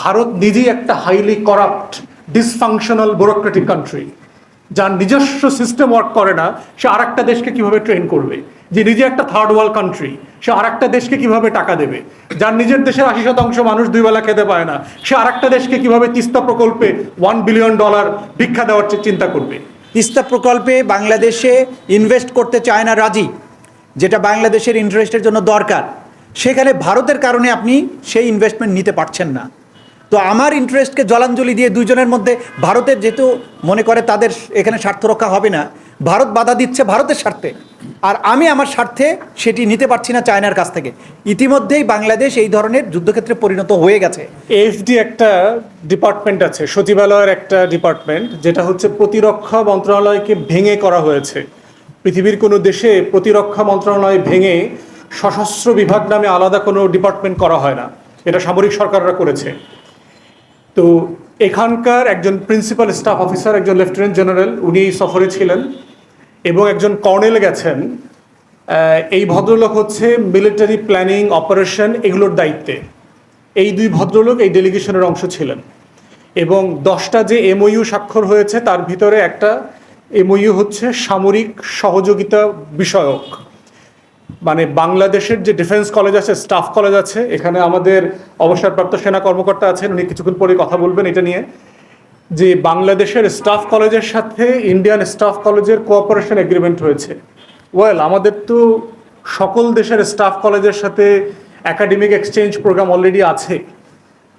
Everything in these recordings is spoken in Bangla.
ভারত নিজেই একটা highly corrupt dysfunctional bureaucratic country যার নিজস্ব সিস্টেম ওয়ার্ক করে না, সে আর একটা দেশকে কীভাবে ট্রেন করবে? যে নিজে একটা থার্ড ওয়ার্ল্ড কান্ট্রি সে আর একটা দেশকে কীভাবে টাকা দেবে? যার নিজের দেশের আশি শতাংশ মানুষ দুই বেলা খেতে পায় না, সে আর একটা দেশকে কীভাবে তিস্তা প্রকল্পে ওয়ান বিলিয়ন ডলার ভিক্ষা দেওয়ার চিন্তা করবে? তিস্তা প্রকল্পে বাংলাদেশে ইনভেস্ট করতে চায় না রাজি, যেটা বাংলাদেশের ইন্টারেস্টের জন্য দরকার। সেখানে ভারতের কারণে আপনি সেই ইনভেস্টমেন্ট নিতে পারছেন না। তো আমার ইন্টারেস্টকে জলাঞ্জলি দিয়ে দুইজনের মধ্যে ভারতের যেহেতু মনে করে তাদের এখানে স্বার্থ রক্ষা হবে না, ভারত বাধা দিচ্ছে ভারতের স্বার্থে। আর আমি আমার স্বার্থে সেটি নিতে পারছি না চায়নার কাছ থেকে। ইতিমধ্যেই বাংলাদেশ এই ধরনের যুদ্ধক্ষেত্রে পরিণত হয়ে গেছে। এফডি একটা ডিপার্টমেন্ট আছে, সচিবালয়ের একটা ডিপার্টমেন্ট যেটা হচ্ছে প্রতিরক্ষা মন্ত্রণালয়কে ভেঙে করা হয়েছে। পৃথিবীর কোনো দেশে প্রতিরক্ষা মন্ত্রণালয় ভেঙে সশস্ত্র বিভাগ নামে আলাদা কোনো ডিপার্টমেন্ট করা হয় না। এটা সামরিক সরকাররা করেছে। তো এখানকার একজন প্রিন্সিপাল স্টাফ অফিসার একজন লেফটেন্যান্ট জেনারেল উনি সফরে ছিলেন এবং একজন কর্নেল গেছেন। এই ভদ্রলোক হচ্ছে মিলিটারি প্ল্যানিং অপারেশন এগুলোর দায়িত্বে। এই দুই ভদ্রলোক এই ডেলিগেশনের অংশ ছিলেন। এবং দশটা যে এমওইউ স্বাক্ষর হয়েছে, তার ভিতরে একটা এমওইউ হচ্ছে সামরিক সহযোগিতা বিষয়ক। মানে বাংলাদেশের যে ডিফেন্স কলেজ আছে, স্টাফ কলেজ আছে, এখানে আমাদের অবসরপ্রাপ্ত সেনা কর্মকর্তা আছেন, উনি কিছুক্ষণ পরে কথা বলবেন এটা নিয়ে, যে বাংলাদেশের স্টাফ কলেজের সাথে ইন্ডিয়ান স্টাফ কলেজের কোঅপারেশন এগ্রিমেন্ট হয়েছে। ওয়েল আমাদের তো সকল দেশের স্টাফ কলেজের সাথে একাডেমিক এক্সচেঞ্জ প্রোগ্রাম অলরেডি আছে।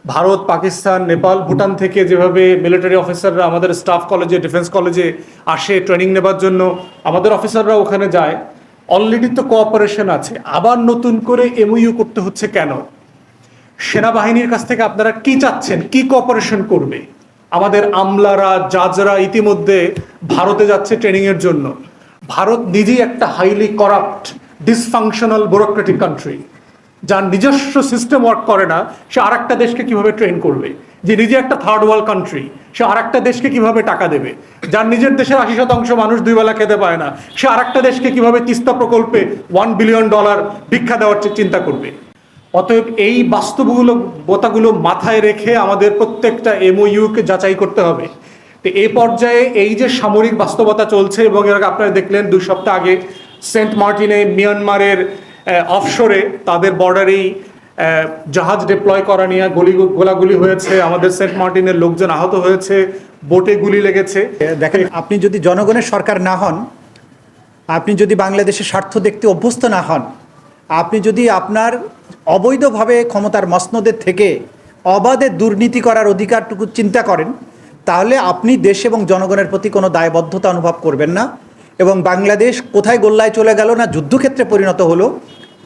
ভারত, পাকিস্তান, নেপাল, ভুটান থেকে যেভাবে মিলিটারি অফিসাররা আমাদের স্টাফ কলেজে ডিফেন্স কলেজে আসে ট্রেনিং নেবার জন্য, আমাদের অফিসাররা ওখানে যায়। অলরেডি তো কোঅপারেশন আছে। আবার নতুন করে এমইউ করতে হচ্ছে কেন? সেনাবাহিনীর কাছ থেকে আপনারা কি চাচ্ছেন? কি কোঅপারেশন করবে? আমাদের আমলারা, জাজরা ইতিমধ্যে ভারতে যাচ্ছে ট্রেনিংয়ের জন্য। ভারত নিজেই একটা highly corrupt dysfunctional bureaucratic country যার নিজস্ব সিস্টেম ওয়ার্ক করে না, সে আর একটা দেশকে কীভাবে ট্রেন করবে? যে নিজে একটা থার্ড ওয়ার্ল্ড কান্ট্রি সে আর একটা দেশকে কীভাবে টাকা দেবে? যার নিজের দেশের আশি শতাংশ মানুষ দুই বেলা খেতে পায় না, সে আর একটা দেশকে কীভাবে তিস্তা প্রকল্পে ওয়ান বিলিয়ন ডলার ভিক্ষা দেওয়ার চিন্তা করবে? অতএব এই বাস্তবগুলো, বোতাগুলো মাথায় রেখে আমাদের প্রত্যেকটা এমওইউকে যাচাই করতে হবে। তো এই পর্যায়ে এই যে সামরিক বাস্তবতা চলছে এবং এর আগে আপনারা দেখলেন, দুই সপ্তাহ আগে সেন্ট মার্টিনে মিয়ানমারের অফশোরে তাদের বর্ডারেই জাহাজ ডিপ্লয় করা নিয়ে গলি গোলাগুলি হয়েছে, আমাদের সেন্ট মার্টিনের লোকজন আহত হয়েছে বোটে গুলি লেগেছে। দেখেন, আপনি যদি জনগণের সরকার না হন, আপনি যদি বাংলাদেশের স্বার্থ দেখতে অভ্যস্ত না হন, আপনি যদি আপনার অবৈধভাবে ক্ষমতার মসনদের থেকে অবাধে দুর্নীতি করার অধিকারটুকু চিন্তা করেন, তাহলে আপনি দেশ এবং জনগণের প্রতি কোনো দায়বদ্ধতা অনুভব করবেন না এবং বাংলাদেশ কোথায় গোল্লায় চলে গেল না যুদ্ধক্ষেত্রে পরিণত হলো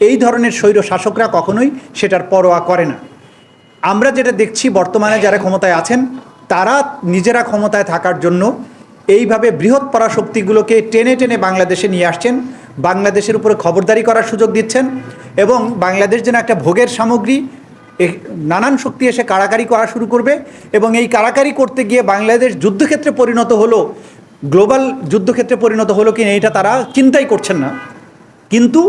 এই ধরনের স্বৈর শাসকরা কখনোই সেটার পরোয়া করে না। আমরা যেটা দেখছি বর্তমানে যারা ক্ষমতায় আছেন, তারা নিজেরা ক্ষমতায় থাকার জন্য এইভাবে বৃহৎ পরাশক্তিগুলোকে টেনে টেনে বাংলাদেশে নিয়ে আসছেন, বাংলাদেশের উপরে খবরদারি করার সুযোগ দিচ্ছেন এবং বাংলাদেশ যেন একটা ভোগের সামগ্রী নানান শক্তি এসে কারাকারি করা শুরু করবে এবং এই কারাকারি করতে গিয়ে বাংলাদেশ যুদ্ধক্ষেত্রে পরিণত হলো, গ্লোবাল যুদ্ধক্ষেত্রে পরিণত হলো কি না এটা তারা চিন্তাই করছেন না। কিন্তু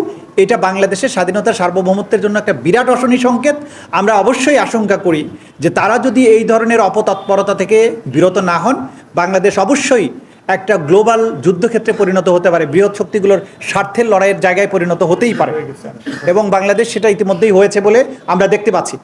এটা বাংলাদেশের স্বাধীনতার সার্বভৌমত্বের জন্য একটা বিরাট অশনি সংকেত। আমরা অবশ্যই আশঙ্কা করি যে তারা যদি এই ধরনের অপতৎপরতা থেকে বিরত না হন, বাংলাদেশ অবশ্যই একটা গ্লোবাল যুদ্ধক্ষেত্রে পরিণত হতে পারে। বৃহৎ শক্তিগুলোর স্বার্থের লড়াইয়ের জায়গায় পরিণত হতেই পারে। এবং বাংলাদেশ সেটা ইতিমধ্যেই হয়েছে বলে আমরা দেখতে পাচ্ছি।